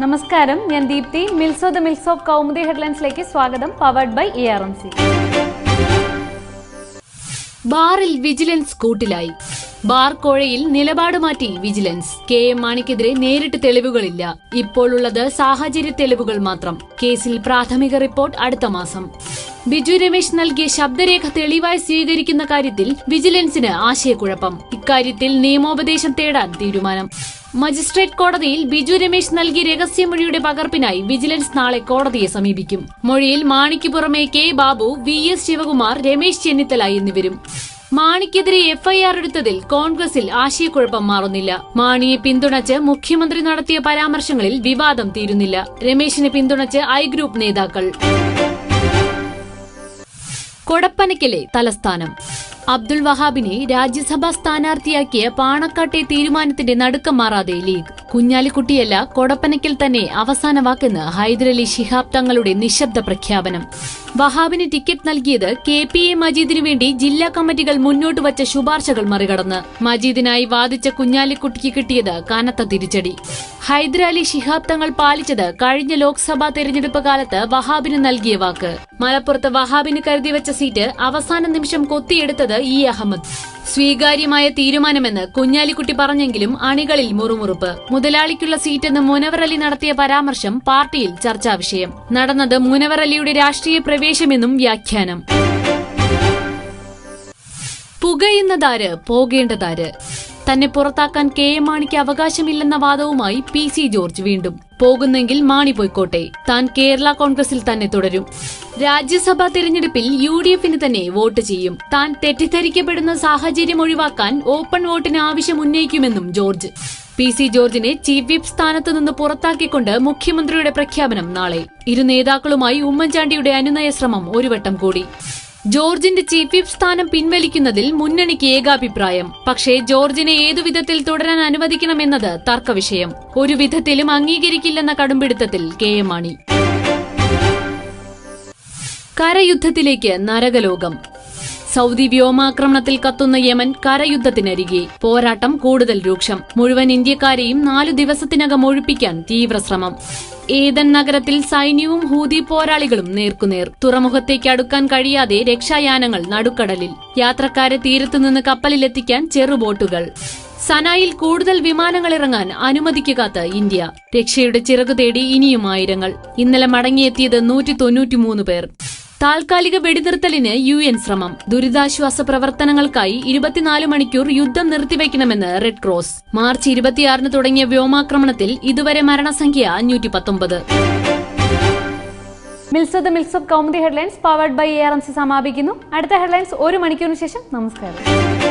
നമസ്കാരം. ഞാൻ ദീപ്തി. മിൽസോ ദ മിൽസ് കൗമുദി ഹെഡ്ലൈൻസിലേക്ക് സ്വാഗതം powered by A R M C ബാറിൽ വിജിലൻസ് കൂട്ടിലായി. ബാർ കോഴയിൽ നിലപാട് മാറ്റി വിജിലൻസ്. കെ എം മാണിക്കെതിരെ നേരിട്ട് തെളിവുകളില്ല. ഇപ്പോഴുള്ളത് സാഹചര്യ തെളിവുകൾ മാത്രം. കേസിൽ പ്രാഥമിക റിപ്പോർട്ട് അടുത്ത മാസം. ബിജു രമേശ് നൽകിയ ശബ്ദരേഖ തെളിവായി സ്വീകരിക്കുന്ന കാര്യത്തിൽ വിജിലൻസിന് ആശയക്കുഴപ്പം. ഇക്കാര്യത്തിൽ നിയമോപദേശം തേടാൻ തീരുമാനം. മജിസ്ട്രേറ്റ് കോടതിയിൽ ബിജു രമേശ് നൽകിയ രഹസ്യമൊഴിയുടെ പകർപ്പിനായി വിജിലൻസ് നാളെ കോടതിയെ സമീപിക്കും. മൊഴിയിൽ മാണിക്ക് പുറമെ K Babu V S Sivakumar Ramesh Chennithala എന്നിവരും. മാണിക്കെതിരെ എഫ്ഐആർ എടുത്തതിൽ കോൺഗ്രസിൽ ആശയക്കുഴപ്പം മാറുന്നില്ല. മാണിയെ പിന്തുണച്ച് മുഖ്യമന്ത്രി നടത്തിയ പരാമർശങ്ങളിൽ വിവാദം തീരുന്നില്ല. രമേശിനെ പിന്തുണച്ച് ഐ ഗ്രൂപ്പ് നേതാക്കൾ. കൊടപ്പനയ്ക്കലെ തലസ്ഥാനം. അബ്ദുൾ വഹാബിനെ രാജ്യസഭാ സ്ഥാനാർത്ഥിയാക്കിയ പാണക്കാട്ടെ തീരുമാനത്തിന്റെ നടുക്കം മാറാതെ ലീഗ്. കുഞ്ഞാലിക്കുട്ടിയല്ല കൊടപ്പനയ്ക്കൽ തന്നെ അവസാന വാക്കെന്ന് ഹൈദരലി ശിഹാബ് തങ്ങളുടെ നിശബ്ദ പ്രഖ്യാപനം. വഹാബിന് ടിക്കറ്റ് നൽകിയത് കെ പി എ മജീദിനു വേണ്ടി ജില്ലാ കമ്മിറ്റികൾ മുന്നോട്ട് വച്ച ശുപാർശകൾ മറികടന്ന്. മജീദിനായി വാദിച്ച കുഞ്ഞാലിക്കുട്ടിക്ക് കിട്ടിയത് കനത്ത തിരിച്ചടി. ഹൈദരാലി ശിഹാബ് തങ്ങൾ പാലിച്ചത് കഴിഞ്ഞ ലോക്സഭാ തെരഞ്ഞെടുപ്പ് കാലത്ത് വഹാബിന് നൽകിയ വാക്ക്. മലപ്പുറത്ത് വഹാബിന് കരുതി വെച്ച സീറ്റ് അവസാന നിമിഷം കൊത്തിയെടുത്തത് ഇ അഹമ്മദ്. സ്വീകാര്യമായ തീരുമാനമെന്ന് കുഞ്ഞാലിക്കുട്ടി പറഞ്ഞെങ്കിലും അണികളിൽ മുറുമുറുപ്പ്. മുതലാളിക്കുള്ള സീറ്റെന്ന് മുനവറലി നടത്തിയ പരാമർശം പാർട്ടിയിൽ ചർച്ചാ വിഷയം. നടന്നത് മുനവറലിയുടെ രാഷ്ട്രീയ പ്രവേശമെന്നും വ്യാഖ്യാനം. പുകയുന്നതാര് പോകേണ്ടതാര്? തന്നെ പുറത്താക്കാൻ കെ എം മാണിക്ക് അവകാശമില്ലെന്ന വാദവുമായി പി സി ജോർജ് വീണ്ടും. പോകുന്നെങ്കിൽ മാണി പോയിക്കോട്ടെ. താൻ കേരള കോൺഗ്രസിൽ തന്നെ തുടരും. രാജ്യസഭാ തെരഞ്ഞെടുപ്പിൽ യു ഡി എഫിന് തന്നെ വോട്ട് ചെയ്യും. താൻ തെറ്റിദ്ധരിക്കപ്പെടുന്ന സാഹചര്യം ഒഴിവാക്കാൻ ഓപ്പൺ വോട്ടിന് ആവശ്യം ഉന്നയിക്കുമെന്നും ജോർജ്. പി സി ജോർജിനെ ചീഫ് വിപ്പ് സ്ഥാനത്ത് നിന്ന് പുറത്താക്കിക്കൊണ്ട് മുഖ്യമന്ത്രിയുടെ പ്രഖ്യാപനം നാളെ. ഇരു നേതാക്കളുമായി ഉമ്മൻചാണ്ടിയുടെ അനുനയ ശ്രമം ഒരുവട്ടം കൂടി. ജോർജിന്റെ ചീഫ് വിപ്പ് സ്ഥാനം പിൻവലിക്കുന്നതിൽ മുന്നണിക്ക് ഏകാഭിപ്രായം. പക്ഷേ ജോർജിനെ ഏതുവിധത്തിൽ തുടരാൻ അനുവദിക്കണമെന്നത് തർക്കവിഷയം. ഒരു വിധത്തിലും അംഗീകരിക്കില്ലെന്ന കടുംപിടുത്തത്തിൽ കെ എം മാണി. കരയുദ്ധത്തിലേക്ക് നരകലോകം. സൗദി വ്യോമാക്രമണത്തിൽ കത്തുന്ന യമൻ കരയുദ്ധത്തിനരികെ. പോരാട്ടം കൂടുതൽ രൂക്ഷം. മുഴുവൻ ഇന്ത്യക്കാരെയും നാലു ദിവസത്തിനകം ഒഴിപ്പിക്കാൻ തീവ്രശ്രമം. ഏതൻ നഗരത്തിൽ സൈന്യവും ഹൂതി പോരാളികളും നേർക്കുനേർ. തുറമുഖത്തേക്ക് അടുക്കാൻ കഴിയാതെ രക്ഷായാനങ്ങൾ നടുക്കടലിൽ. യാത്രക്കാരെ തീരത്തുനിന്ന് കപ്പലിലെത്തിക്കാൻ ചെറുബോട്ടുകൾ. സനായിൽ കൂടുതൽ വിമാനങ്ങൾ ഇറങ്ങാൻ അനുമതിക്കാത്ത കാത്ത് ഇന്ത്യ. രക്ഷയുടെ ചിറകു തേടി ഇനിയും ആയിരങ്ങൾ. ഇന്നലെ മടങ്ങിയെത്തിയത് നൂറ്റി തൊണ്ണൂറ്റിമൂന്ന് പേർ. താൽക്കാലിക വെടിനിർത്തലിന് യു എൻ ശ്രമം. ദുരിതാശ്വാസ പ്രവർത്തനങ്ങൾക്കായി ഇരുപത്തിനാല് മണിക്കൂർ യുദ്ധം നിർത്തിവെക്കണമെന്ന് റെഡ് ക്രോസ്. മാർച്ച് ഇരുപത്തിയാറിന് തുടങ്ങിയ വ്യോമാക്രമണത്തിൽ ഇതുവരെ മരണസംഖ്യ അഞ്ഞൂറ്റി പത്തൊമ്പത് മിൽസത് മിൽസത് Kaumudi headlines powered by A R M C സമാപിക്കുന്നു. അടുത്ത ഹെഡ്ലൈൻസ് ഒരു മണിക്കൂറിന് ശേഷം. നമസ്കാരം.